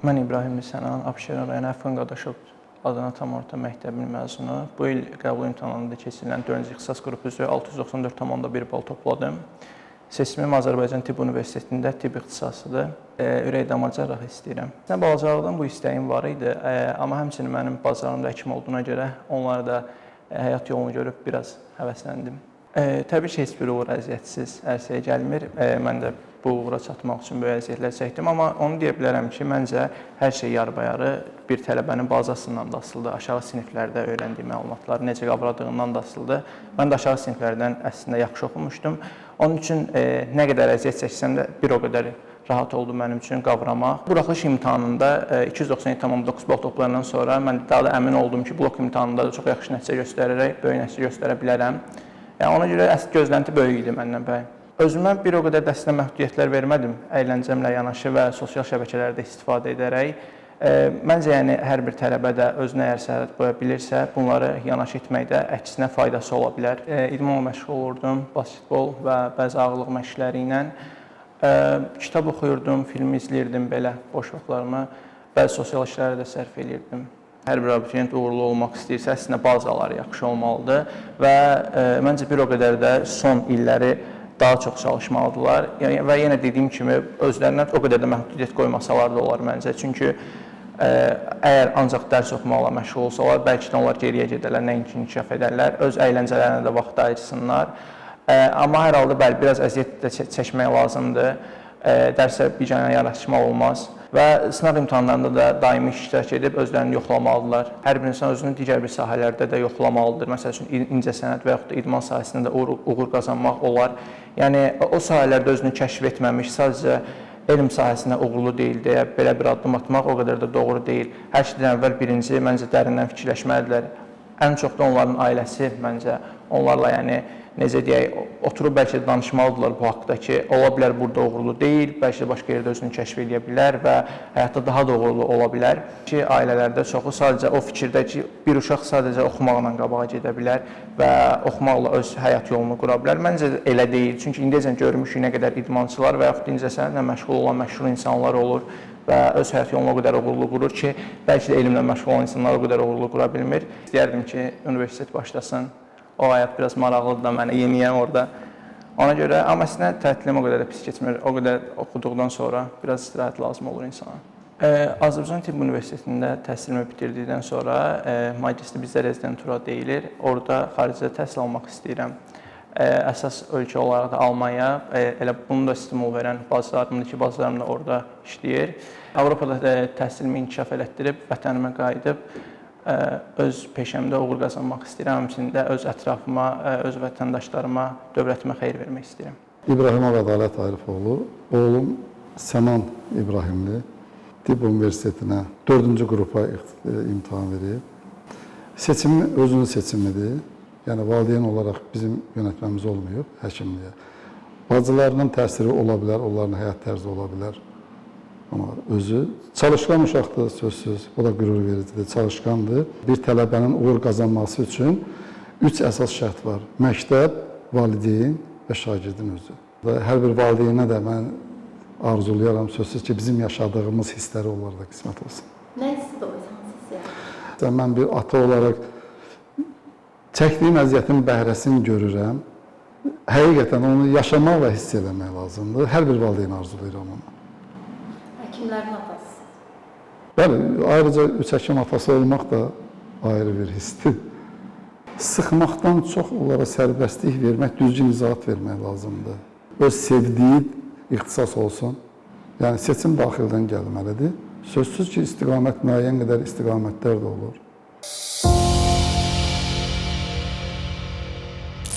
Mən İbrahim Sənan, Abşeron rayon Əfqan Qadaşov adına tam orta məktəbinin məzunu. Bu il qəbul imtahanında keçirilən 4-cü ixtisas qrupu üzrə 694,1 bal topladım. Seçimim Azərbaycan Tibb Universitetində tibb ixtisasıdır. E, ürək damar cərrahı istəyirəm. Nə balacalıqdan bu istəyim var idi, e, amma həmçinin mənim bazarımda həkim olduğuna görə onları da e, həyat yolunu görüb biraz həvəsləndim. E, təbii ki, heç bir uğur əziyyətsiz ərsəyə gəlmir. E, mən də bu uğura çatmaq üçün böyük əziyyətlər çəkdim, amma onu deyə bilərəm ki, məncə hər şey yarbayarı bir tələbənin bazasından da asılıdır. Aşağı siniflərdə öyrəndiyi məlumatları necə qabradığından da asılıdır. Mən də aşağı siniflərdən əslində yaxşı oxumuşdum. Onun üçün e, nə qədər əziyyət çəksəm də bir o qədər rahat oldu mənim üçün qavramaq. Buraxılış imtahanında e, 297,9 bal toplayandan sonra mən daha da əmin oldum ki, blok imtahanında da çox yaxşı nəticə göstərərək böyük nəticə göstərə bilərəm. Yəni ona görə gözlənti böyük idi məndən bəy. Özümə bir o qədər dəstə məhdudiyyətlər vermədim, əyləncəmlə yanaşı və sosial şəbəkələrdə istifadə edərək. E, məncə yəni hər bir tələbə də özünə əgər sərhəd qoya bilirsə, bunları yanaşı etməkdə əksinə faydası ola bilər. E, idmanla məşğul olurdum, basketbol və bəzi ağırlıq məşqləri ilə. E, kitab oxuyurdum, film izləyirdim belə boş vaxtlarımı. Bəzi sosial işlərə də sərf eləyirdim. Hər bir abituriyent uğurlu olmaq istəyirsə, əslində bazaları yaxşı olmalıdır və e, məncə bir o qədər də son illəri daha çox çalışmalıdırlar. Yəni və yenə dediyim kimi özlərinə o qədər də məhdudiyyət qoymasalar da olar məncə. Çünki ə, əgər ancaq dərs oxumaqla məşğul olsalar, bəlkə də onlar geriyə gedərlər, nəinki inkişaf edərlər, öz əyləncələrinə də vaxt ayırsınlar. Ə, amma hər halda bəli, biraz əziyyət də çəkmək lazımdır. Ə, dərsə biganə yanaşmaq olmaz və sınaq imtahanlarında da daimi iştirak edib özlərini yoxlamalıdırlar. Hər bir insan özünü digər bir sahələrdə də yoxlamalıdır. Məsəl üçün incəsənət və yaxud da idman sahəsində də uğur, uğur qazanmaq olar. Yəni o sahələrdə özünü kəşf etməmiş, sadəcə elm sahəsində uğurlu deyil deyə belə bir addım atmaq o qədər də doğru deyil. Hər şeydən əvvəl birinci məncə dərindən fikirləşməlidirlər. Ən çox da onların ailəsi məncə onlarla yəni necə deyək, oturub bəlkə də danışmalıdırlar bu haqqda ki, ola bilər burada uğurlu deyil, bəlkə də başqa yerdə özünü kəşf edə bilər və həyatda daha da uğurlu ola bilər ki, ailələrdə çoxu sadəcə o fikirdə ki, bir uşaq sadəcə oxumaqla qabağa gedə bilər və oxumaqla öz həyat yolunu qura bilər. Məncə elə deyil. Çünki indiyəcən görmüşük nə qədər idmançılar və yaxud incəsənətlə məşğul olan məşhur insanlar olur və öz həyat yolunu o qədər uğurlu qurur ki, bəlkə də elmlə məşğul olan insanlar o qədər uğurlu qura bilmir. İstəyərdim ki, universitet başlasın o həyat biraz maraqlıdır da mənə, yeniyəm orada. Ona görə, amma əslində tətilim o qədər də pis keçmir. O qədər oxuduqdan sonra biraz istirahət lazım olur insana. Azərbaycan Tibb Universitetində təhsilimi bitirdikdən sonra magistri bizdə rezidentura deyilir. Orada xaricdə təhsil almaq istəyirəm. Əsas ölkə olaraq da Almaniya, elə bunu da stimul verən bazarlarımdır ki, bazarlarım da orada işləyir. Avropada da təhsilimi inkişaf elətdirib vətənimə qayıdıb öz peşəmdə uğur qazanmaq istəyirəm. Həmçində öz ətrafıma, öz vətəndaşlarıma, dövlətimə xeyir vermək istəyirəm. İbrahimov Ədalət Arifoğlu, oğlum Sənan İbrahimli Tibb Universitetinə 4-cü qrupa imtahan verib. Seçimi özünün seçimidir. Yəni valideyn olaraq bizim yönətməmiz olmayıb həkimliyə. Bacılarının təsiri ola bilər, onların həyat tərzi ola bilər. Amma özü çalışqan uşaqdır sözsüz. O da qürur vericidir, çalışqandır. Bir tələbənin uğur qazanması üçün üç əsas şərt var. Məktəb, valideyn və şagirdin özü. Və hər bir valideynə də mən arzulayaram sözsüz ki, bizim yaşadığımız hissləri onlara da qismət olsun. Nə hissi doğursanız siz yəni? Mən bir ata olaraq çəkdiyim əziyyətin bəhrəsini görürəm. Həqiqətən onu yaşamaq və hiss eləmək lazımdır. Hər bir valideyn arzulayır onu. Həkimlərin atası. Bəli, ayrıca üç həkim atası olmaq da ayrı bir hissdir. Sıxmaqdan çox onlara sərbəstlik vermək, düzgün izahat vermək lazımdır. Öz sevdiyi ixtisas olsun. Yəni seçim daxildən gəlməlidir. Sözsüz ki, istiqamət müəyyən qədər istiqamətlər də olur.